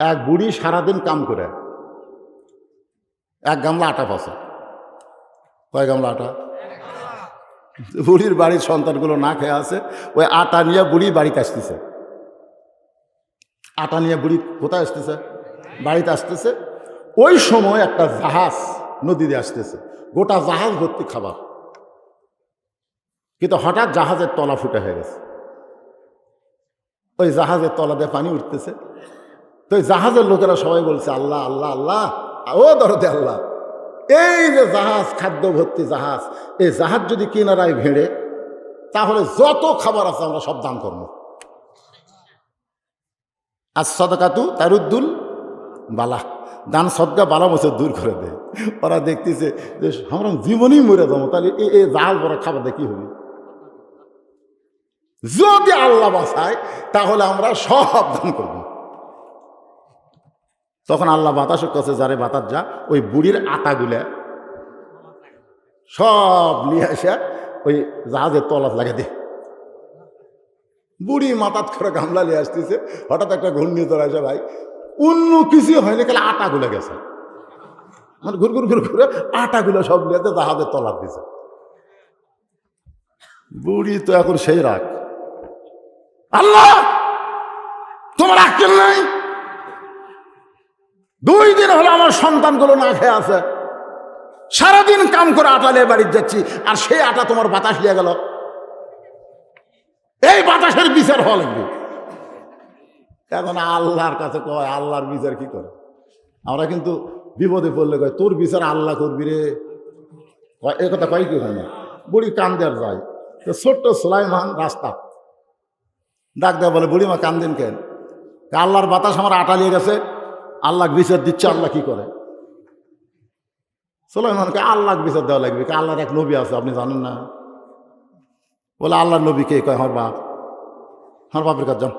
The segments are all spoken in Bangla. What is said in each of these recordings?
এক বুড়ি সারাদিন কাম করে। এক গামলা আটা পাশে কয় গামলা আটা? বুড়ির বাড়ির সন্তানগুলো না খেয়ে আছে, ওই আটা নিয়ে বুড়ি বাড়িতে আসতেছে। আটা নিয়ে বুড়ি কোথায় আসতেছে? বাড়িতে আসতেছে। ওই সময় একটা জাহাজ নদীতে আসতেছে। গোটা জাহাজ ভর্তি খাবার। কিন্তু হঠাৎ জাহাজের তলা ফুটে হয়ে গেছে। ওই জাহাজের তলা দিয়ে পানি উঠতেছে। তো জাহাজের লোকেরা সবাই বলছে, আল্লাহ আল্লাহ আল্লাহ, ও দরদে আল্লাহ, এই যে জাহাজ খাদ্য ভর্তি জাহাজ, এই জাহাজ যদি কিনারায় ভেড়ে, তাহলে যত খাবার আছে আমরা সব দান করব। আর সদকাতু তারুদ্দুল বালা, দান সদকা বালা বছর দূর করে দেয় ওরা দেখতেছে যে আমরা জীবনই মরে যাব, তাহলে এ এ জাহাজ বড় খাবার দেখি হবে? যদি আল্লাহ বাসায়, তাহলে আমরা সব দান করব। তখন আল্লাহ বাতাসের কাছে যারে বাতাস যা, ওই বুড়ির আটাগুলা সব নিয়ে আসে, ওই জাহাজের তলাত লাগে দে। বুড়ি মাথাত করে গামলা নিয়ে আসতেছে, হঠাৎ একটা ঘূর্ণিঝড় আসে, ভাই, অন্য কিছু হয়নি, খালি আটাগুলো গেছে। মানে ঘুর ঘুর ঘুর, ঘুরে আটাগুলো সব নিয়ে জাহাজের তলাত দিছে। বুড়ি তো এখন সেই রাগ। আল্লাহ, তোমার আক্কেল নাই? দিন হলো আমার সন্তানগুলো না খেয়ে আছে। সারাদিন কাম করে আটা নিয়ে বাড়িতে যাচ্ছি, আর সেই আটা তোমার বাতাস দিয়ে গেল। এই বাতাসের বিচার হওয়া লাগবে। এখন আল্লাহর কাছে কয়, আল্লাহর বিচার কি করে? আমরা কিন্তু বিপদে পড়লে কয়, তোর বিচার আল্লাহ করবি রে। এ কথা কয় কি হয় না? বুড়ি কান্দে আর যায়। তো ছোট্ট সুলাইমান রাস্তা। ডাক দেয় বলে বুড়ি বুড়িমা কান্দেন কেন? আল্লাহর বাতাস আমার আটা নিয়ে গেছে। আল্লাহ বিচার দিচ্ছে, আল্লাহ কি করে? সুলাইমানকে আল্লাহ বিচার দেওয়া লাগবে আল্লাহর এক নবী আছে, আপনি জানেন না। বলে আল্লাহর নবী কে? কয়, আমার বাপ। আমার বাপের কাজ যান।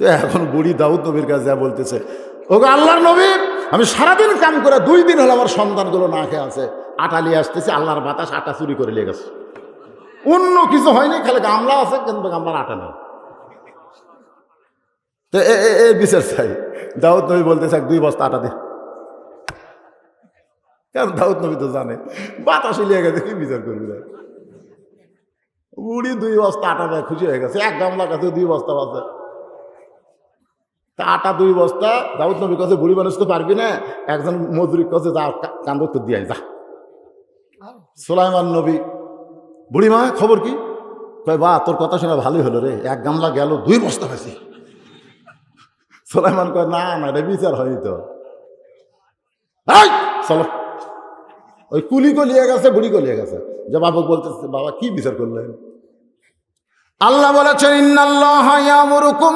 তো এখন বুড়ি দাউদ নবীর কাছে যা বলতেছে ওকে আল্লাহর নবী, আমি সারাদিন কাম করে দুই দিন হলো আমার সন্তানগুলো না খেয়ে আছে। আটা নিয়ে আসতেছে, আল্লাহর বাতাস আটা চুরি করে নিয়ে গেছে। অন্য কিছু হয়নি, খালি গামলা আছে, কিন্তু গামলার আটা নেই। এ বিচার চাই দাউদ নবী বলতে এক দুই বস্তা আটা দে। কারণ দাউদ নবী তো জানে? বাতাসে লিয়ে গেছে, কি বিচার করবি? বুড়ি দুই বস্তা আটা দেয় খুশি হয়ে গেছে। এক গামলা কাছে দুই বস্তা বাজে তা আটা দুই বস্তা, দাউদ নবীর কাছে বুড়ি মানুষ তো পারবি না। একজন মজুরির কাছে যা কান্দ তো দিয়ে যা। সোলাইমান নবী, বুড়ি মা, খবর কি? কয়, বা, তোর কথা শুনে ভালোই হলো রে। এক গামলা গেল, দুই বস্তা হয়েছে। সোলাইমান কয়, না না রে বিচার হয়নি তো। চলো। ওই কুলি গলিয়ে গেছে, বুড়ি গলিয়ে গেছে। যে বাবু বলতেছে, বাবা, কি বিচার করলেন? আল্লাহ বলেছেন, ইন্নাল্লাহ ইয়ামুরুকুম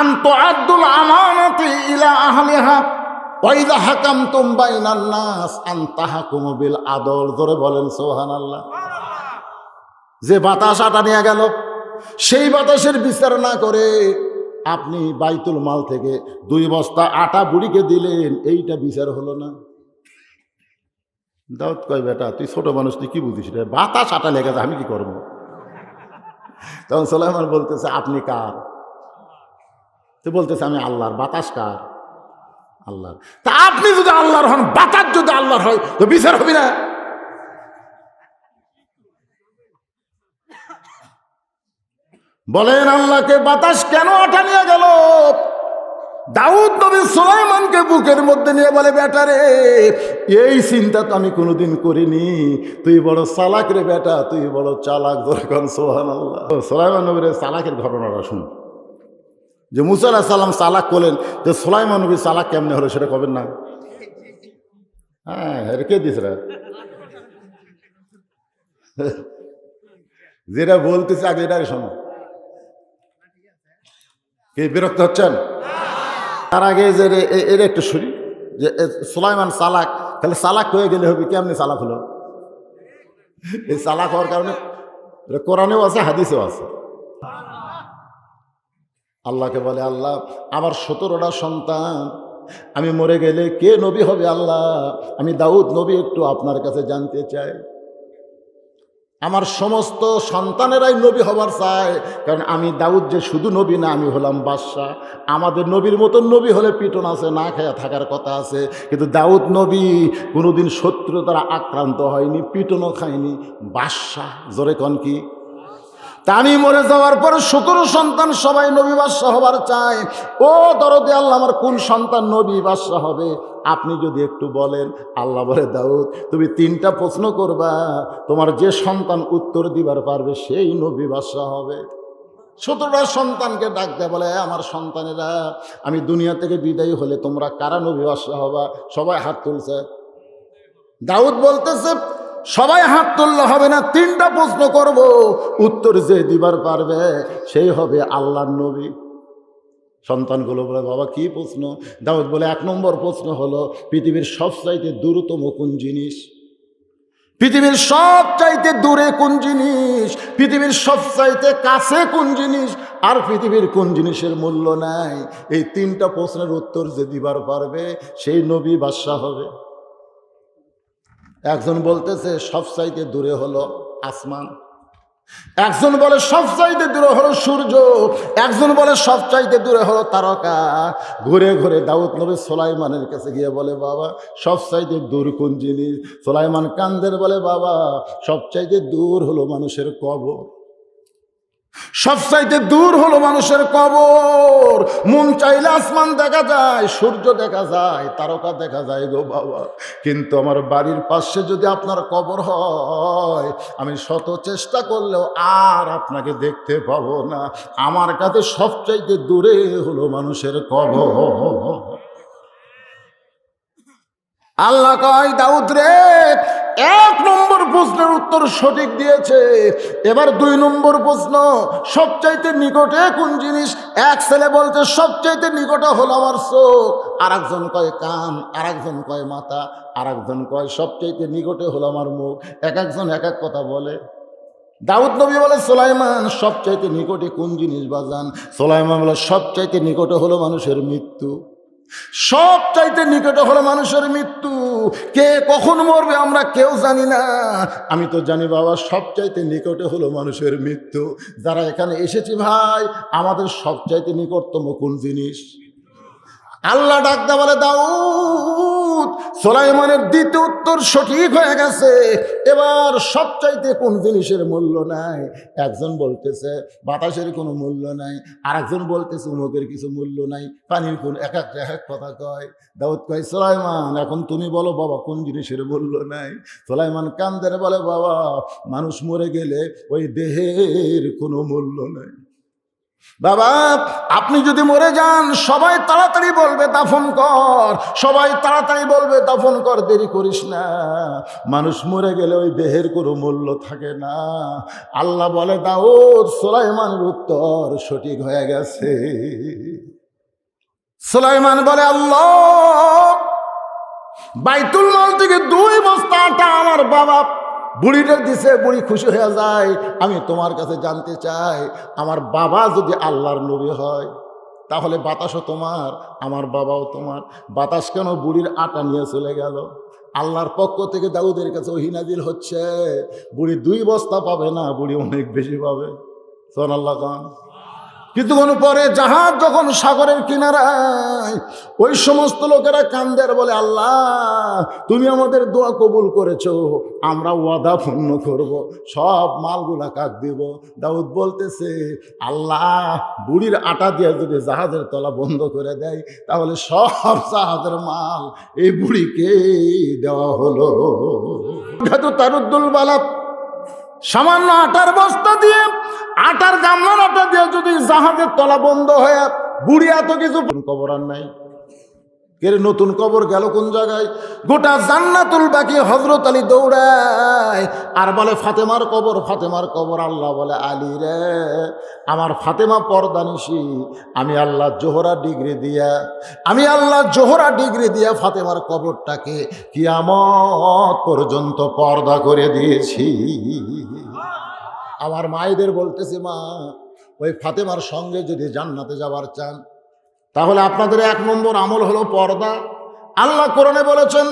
আন তুআদ্দুল আমানাতি ইলা আহলিহা ওয়া ইযা হাকামতুম বাইনান নাস আন তাহকুমু বিল আদল। ধরে বলেন, সুবহানাল্লাহ। যে বাতাস আটা নিয়ে গেল, সেই বাতাসের বিচার না করে আপনি বাইতুল মাল থেকে দুই বস্তা আটা বুড়িকে দিলেন, এইটা বিচার হলো না। দাউদ কয়, বেটা, তুই ছোট মানুষ, তুই কি বুঝিস রে? বাতাস, আটা লেগে আমি কি করব? তখন সোলাইমান বলতেছে, আপনি কার? তো বলতেছে, আমি আল্লাহর, বাতাস কার? আল্লাহর। তা আপনি যদি আল্লাহর হন, বাতাস যদি আল্লাহর হয়, তো বিচার হবি না। বলেন আল্লাহকে বাতাস কেন আটা নিয়ে গেল? দাউদ নবী সুলাইমানকে বুকের মধ্যে নিয়ে বলে, বেটা রে, এই চিন্তা তো আমি কোনোদিন করিনি। তুই বড় চালাক রে বেটা, তুই বড় চালাক দরকার সোহান আল্লাহ সুলাইমান নবীর এই চালাকের ঘটনাটা শুন যে মুসা আলাহ সাল্লাম চালাক করলেন, যে সুলাইমান নবী চালাক কেমনে হলো সেটা কবেন না? হ্যাঁ এটা কে দিস রে? যেটা বলতেছে আগে এটাই শোনো। কে বিরক্ত হচ্ছেন? তার আগে যে রে- এ- এর একটু শুনি, যে সুলাইমান সালাক, তাহলে সালাক হয়ে গেলে হবে, কেমনি সালাক হলো? এই সালাক হওয়ার কারণে এটা কোরআনেও আছে, হাদিসেও আছে। আল্লাহকে বলে, আল্লাহ, আমার সতেরোটা সন্তান, আমি মরে গেলে কে নবী হবে আল্লাহ? আমি দাউদ নবী একটু আপনার কাছে জানতে চাই। আমার সমস্ত সন্তানেরাই নবী হবার চায়। কারণ আমি দাউদ যে শুধু নবী না, আমি হলাম বাদশাহ। আমাদের নবীর মতন নবী হলে পিটন আছে, না খেয়া থাকার কথা আছে। কিন্তু দাউদ নবী কোনোদিন শত্রু তারা আক্রান্ত হয়নি, পিটনও খায়নি। বাদশাহ, জোরে কন কি? তা আমি মরে যাওয়ার পর সতেরো সন্তান সবাই নবী বাদশাহ হবার চায় ও দরদে আল্লাহ, আমার কোন সন্তান নবী বাদশাহ হবে? আপনি যদি একটু বলেন। আল্লাহ বলে, দাউদ, তুমি তিনটা প্রশ্ন করবা। তোমার যে সন্তান উত্তর দিবার পারবে, সেই নবী বাদশাহ হবে। সতেরোটা সন্তানকে ডাকতে বলে আমার সন্তানেরা, আমি দুনিয়া থেকে বিদায়ী হলে তোমরা কারা নবী বাদশাহ হবা? সবাই হাত তুলছে। দাউদ বলতেছে সবাই হাত তুললে হবে না, তিনটা প্রশ্ন করব। উত্তর যে দিবার পারবে, সেই হবে আল্লাহর নবী। সন্তানগুলো বলে, বাবা, কি প্রশ্ন? দাউদ বলে, এক নম্বর প্রশ্ন হলো, পৃথিবীর সবচাইতে দূরতম কোন জিনিস? পৃথিবীর সব চাইতে দূরে কোন জিনিস? পৃথিবীর সব চাইতে কাছে কোন জিনিস? আর পৃথিবীর কোন জিনিসের মূল্য নাই? এই তিনটা প্রশ্নের উত্তর যে দিবার পারবে, সেই নবী বাদশাহ হবে। একজন বলতেছে, সব চাইতে দূরে হলো আসমান। একজন বলে, সব চাইতে দূরে হলো সূর্য। একজন বলে, সব চাইতে দূরে হলো তারকা। ঘুরে ঘুরে দাউদ নবী সোলাইমানের কাছে গিয়ে বলে, বাবা, সব চাইতে দূর কোন জিনিস? সোলাইমান কান্দের বলে, বাবা, সব চাইতে দূর হলো মানুষের কবর। সবচাইতে দূর হলো মানুষের কবর। মন চাইলে আসমান দেখা যায়, সূর্য দেখা যায়, তারকা দেখা যায় গো বাবা। কিন্তু আমার বাড়ির পাশে যদি আপনার কবর হয়, আমি শত চেষ্টা করলেও আর আপনাকে দেখতে পাবো না। আমার কাছে সবচাইতে দূরে হলো মানুষের কবর। আল্লাহ কয়, দাউদ রে, এক নম্বর প্রশ্নের উত্তর সঠিক দিয়েছে। এবার দুই নম্বর প্রশ্ন, সবচাইতে নিকটে কোন জিনিস? এক ছেলে বলতে সবচাইতে নিকটে হলো আমার চোখ। আর একজন কয়, কান। আর একজন কয়, মাথা। আর একজন কয়, সবচাইতে নিকটে হলো আমার মুখ। এক একজন এক এক কথা বলে। দাউদ নবী বলে, সোলাইমান, সবচাইতে নিকটে কোন জিনিস বাজান সোলাইমান বলে, সবচাইতে নিকটে হলো মানুষের মৃত্যু। সব চাইতে নিকটে হলো মানুষের মৃত্যু। কে কখন মরবে আমরা কেউ জানি না। আমি তো জানি বাবা সব চাইতে নিকটে হলো মানুষের মৃত্যু। যারা এখানে এসেছি ভাই, আমাদের সব চাইতে নিকটতম কোন জিনিস? আল্লাহ ডাকতে বলে দাউদ সোলাইমানের দ্বিতীয় উত্তর সঠিক হয়ে গেছে। এবার সবচাইতে কোন জিনিসের মূল্য নাই? একজন বলতেছে, বাতাসের কোনো মূল্য নাই। আর একজন বলতেছে, উমুকের কিছু মূল্য নাই। পানির কোন এক এক এক এক কথা কয়। দাউদ কয়, সোলাইমান, এখন তুমি বলো বাবা, কোন জিনিসের মূল্য নাই? সোলাইমান কান্দের বলে, বাবা, মানুষ মরে গেলে ওই দেহের কোনো মূল্য নাই। বাবা, আপনি যদি মরে যান, সবাই তাড়াতাড়ি বলবে, দাফন কর। সবাই তাড়াতাড়ি বলবে, দাফন কর, দেরি করিস না। মানুষ মরে গেলে ওই দেহের কোনো মূল্য থাকে না। আল্লাহ বলে, দাউদ সোলাইমানের উত্তর সঠিক হয়ে গেছে। সোলাইমান বলে, আল্লাহ, বাইতুল মাল থেকে দুই বস্তা আটা আমার বাবা বুড়িটা দিছে, বুড়ি খুশি হয়ে যায়, আমি তোমার কাছে জানতে চাই, আমার বাবা যদি আল্লাহর নবী হয়, তাহলে বাতাসও তোমার, আমার বাবাও তোমার। বাতাস কেন বুড়ির আটা নিয়ে চলে গেল? আল্লাহর পক্ষ থেকে দাউদের কাছে ওহিনাদিল হচ্ছে। বুড়ি দুই বস্তা পাবে না, বুড়ি অনেক বেশি পাবে। সোন আল্লাহ খান। কিছুক্ষণ পরে জাহাজ যখন সাগরের কিনারায়, ওই সমস্ত লোকেরা কান্দের, বলে, আল্লাহ, তুমি আমাদের দোয়া কবুল করেছ, আমরা ওয়াদা পূর্ণ করব, সব মালগুলা কাক দিব। দাউদ বলতেছে, আল্লাহ, বুড়ির আটা দিয়ে যদি জাহাজের তলা বন্ধ করে দেয়, তাহলে সব জাহাজের মাল এই বুড়িকে দেওয়া হলো। তারুদ্দুল বালাপ সামান্য আটার বস্তা দিয়ে আটার গামলার আটা দিয়ে যদি জাহাজের তলা বন্ধ হয়ে বুড়ি এত কিছু কবর আর নাই। এর নতুন কবর গেল কোন জায়গায়? গোটা জান্নাতুল বাকি হজরত আলী দৌড়ায়। আর বলে, ফাতেমার কবর ফাতেমার কবর। আল্লাহ বলে, আলী রে, আমার ফাতেমা পর্দানিসি আমি আল্লাহ জোহরা ডিগ্রি দিয়া, আমি আল্লাহ জোহরা ডিগ্রি দিয়া ফাতেমার কবরটাকে কিয়ামত পর্যন্ত পর্দা করে দিয়েছি। আমার মায়েদের বলতেছে, মা, ওই ফাতেমার সঙ্গে যদি জান্নাতে যাবার চান, তাহলে আপনাদের এক নম্বর আমল হলো পর্দা। আল্লাহ কোরআনে বলেছেন,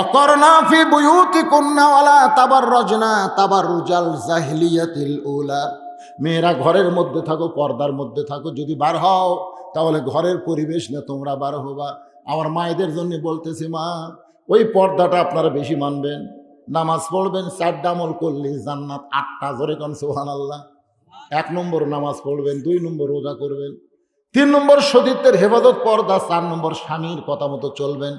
অকরনা ফি বুয়ুতি কন্যাওয়ালা তাবার রজনা তাবার রুজাল জাহিলিয়াতিল উলা। মেয়েরা ঘরের মধ্যে থাকো, পর্দার মধ্যে থাকো, যদি বার হও, তাহলে ঘরের পরিবেশ না তোমরা বার হবা। আমার মায়েদের জন্য বলতেছি, মা, ওই পর্দাটা আপনারা বেশি মানবেন। নামাজ পড়বেন, চারটা আমল করলে জান্নাত আটটা, জোরে কন সোহান আল্লাহ এক নম্বর নামাজ পড়বেন, দুই নম্বর রোজা করবেন, তিন নম্বর সতীত্বের হেফাজত পর্দা, চার নম্বর স্বামীর কথা মতো চলবেন।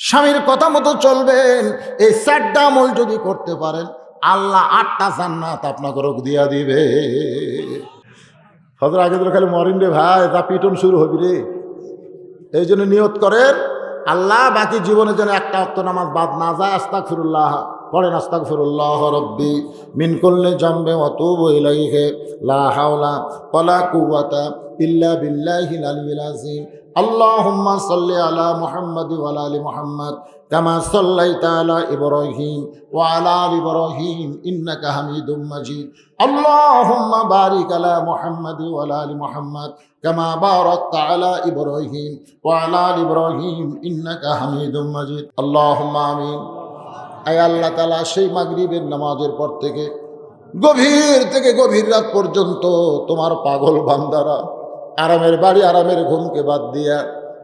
স্বামীর কথা মতো চলবেন, এই চারটা আমল যদি করতে পারেন, আল্লাহ আটটা জান্নাত আপনাকে রোগ দিয়া দিবে। হজর আগে তো খালি মরিন রে ভাই তা পিটন শুরু হবি রে। এই জন্য নিয়ত করেন, আল্লাহ বাকি জীবনে যেন একটা অক্ত নামাজ বাদ না যায় আস্তাক ফিরুল্লাহ পড়েন, আস্তাগফিরুল্লাহ রব্বি, মিন করলে জম্বে অতুবু ইলাইহে, লা হাওলা ওয়ালা কুওয়াতা ইল্লা বিল্লাহিল আলিয়্যিল আযীম। আল্লাহুম্মা সাল্লি আলা মুহাম্মাদ ওয়া আলি মুহাম্মাদ, কামা সাল্লাইতা আলা ইব্রাহিম ওয়া আলা আলি ইব্রাহিম, ইন্নাকা হামিদুম মাজিদ। আল্লাহুম্মা বারিক আলা মুহাম্মাদ ওয়া আলি মুহাম্মাদ, কামা বারাকতা আলা ইব্রাহিম ওয়া আলা আলি ইব্রাহিম, ইন্নাকা হামিদুম মাজিদ। আল্লাহুম্মা আমিন। আয় আল্লাহ তালা সেই মাগরিবের নামাজের পর থেকে, গভীর থেকে গভীর রাত পর্যন্ত তোমার পাগল বান্দারা আরামের বাড়ি, আরামের ঘুমকে বাদ দিয়া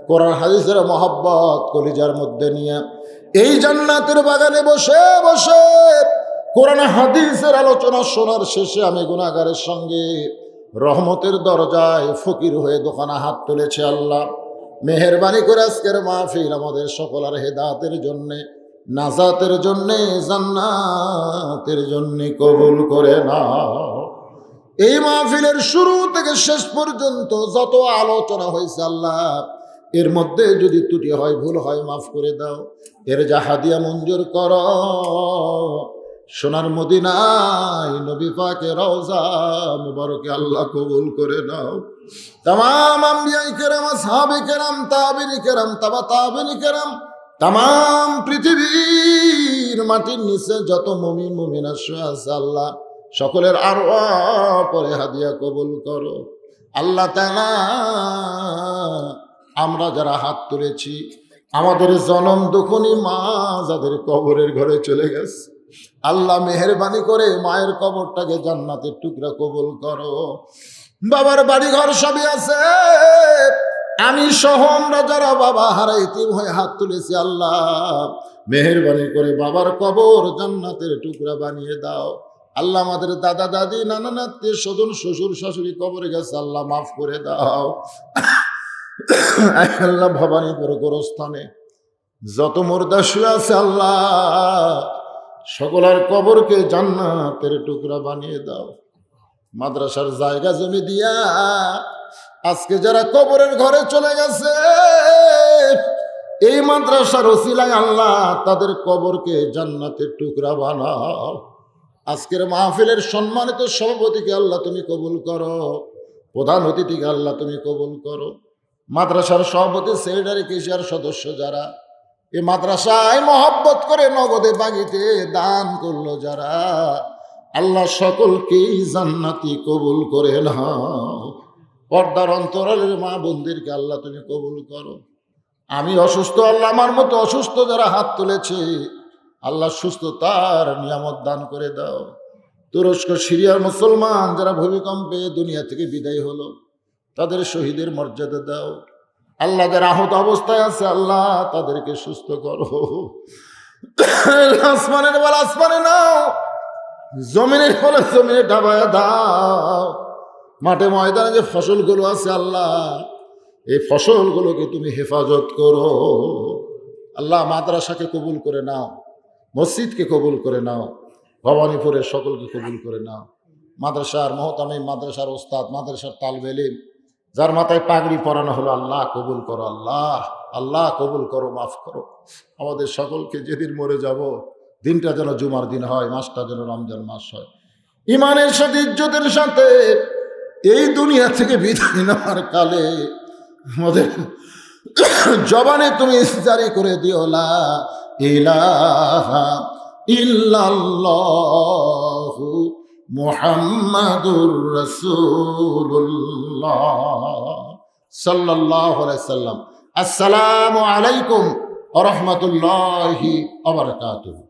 কোরআন, হাদিসের মহব্বত কলিজার মধ্যে নিয়ে এই জান্নাতের বাগানে বসে বসে কোরআন, হাদিসের আলোচনা শোনার শেষে আমি গুণাগারের সঙ্গে রহমতের দরজায় ফকির হয়ে দোকানে হাত তুলেছে আল্লাহ। মেহরবানি করে আজকের মাহফিল আমাদের সকলের হেদাতের জন্যে নাজাতের জন্যে, জান্নাতের জন্যে কবুল করে না এই মাহফিলের শুরু থেকে শেষ পর্যন্ত যত আলোচনা হয়েছে আল্লাহ, এর মধ্যে যদি ত্রুটি হয়, ভুল হয়, মাফ করে দাও। এর জাহাদিয়া মঞ্জুর কর। সোনার মদিনায় নবী পাকে রওজা মুবারকে আল্লাহ কবুল করে নাও। তাম আম্বিয়াই কেরাম সাহাবে কেরাম, তাবিনি কেরাম, তাবা তাবিনি কেরাম তাম পৃথিবীর মাটির নিচে যত মমিন মমিন আল্লাহ। সকলের আরও পরে হাদিয়া কবুল করো। আল্লাহ তালা আমরা যারা হাত তুলেছি, আমাদের জনম দুখনি মা যাদের কবরের ঘরে চলে গেছে। আল্লাহ মেহরবানি করে মায়ের কবরটাকে জান্নাতের টুকরা কবুল করো। বাবার বাড়ি ঘর সবই আছে। আমি সহ আমরা যারা বাবা হারাইতিম হয়ে হাত তুলেছি, আল্লাহ, মেহরবানি করে বাবার কবর জান্নাতের টুকরা বানিয়ে দাও। আল্লাহ আমাদের দাদা, দাদি, নানা নাত্মীয় স্বজন, শ্বশুর, শাশুড়ি কবরে গেছে, আল্লাহ মাফ করে দাও। আল্লাহ, ভবানী ভবানীপুর গোরস্থানে যত মুর্দা শুয়ে আছে, আল্লাহ সকলের কবরকে জান্নাতের টুকরা বানিয়ে দাও। মাদ্রাসার জায়গা জমি দিয়া আজকে যারা কবরের ঘরে চলে গেছে, এই মাদ্রাসার ওসিলায় আল্লাহ তাদের কবরকে জান্নাতের টুকরা বানাও। আজকের মাহফিলের সম্মানিত সভাপতিকে আল্লাহ তুমি কবুল করো, প্রধান অতিথিকে আল্লাহ তুমি কবুল করো। মাদ্রাসার সভাপতি, সেক্রেটারি, কেশিয়ার সদস্য যারা, এই মাদ্রাসায় মহব্বত করে নগদে বাগিতে দান করল যারা, আল্লাহ সকলকেই জান্নাতি কবুল করে নাও। পর্দার অন্তরালের মা বন্দিরকে আল্লাহ তুমি কবুল করো। আমি অসুস্থ, আল্লাহ আমার মতো অসুস্থ যারা হাত তুলেছে, আল্লাহ সুস্থতার নিয়ামত দান করে দাও। তুরস্ক, সিরিয়ার মুসলমান যারা ভূমিকম্পে দুনিয়া থেকে বিদায় হলো, তাদের শহীদের মর্যাদা দাও। আল্লাহ যারা আহত অবস্থায় আছে, আল্লাহ তাদেরকে সুস্থ করো। আসমানের বল আসমানে নাও, জমিনের বলে জমিনে ডাবায় দাও। মাঠে ময়দানে যে ফসলগুলো আছে আল্লাহ, এই ফসলগুলোকে তুমি হেফাজত করো। আল্লাহ মাদ্রাসাকে কবুল করে নাও, মসজিদকে কবুল করে নাও, ভবানীপুরের সকলকে কবুল করে নাও। মাদ্রাসার মহতামি মাদ্রাসার ওস্তাদ, মাদ্রাসার তালবেলিম, যার মাথায় পাগড়ি পরানো হলো, আল্লাহ কবুল করো, আল্লাহ আল্লাহ কবুল করো, মাফ করো। আমাদের সকলকে যেদিন মরে যাব, দিনটা যেন জুমার দিন হয়, মাসটা যেন রমজান মাস হয়। ইমানের সাথে ইজ্জতের সাথে এই দুনিয়া থেকে বিদায় নেওয়ার কালে আমাদের জবানে তুমি জারি করে দিও ইল্লাল্লাহু মুহাম্মাদুর রাসূলুল্লাহ সাল্লাল্লাহু আলাইহি সাল্লাম। আসসালামু আলাইকুম আরহামতুল্লাহি আবরকাতুহ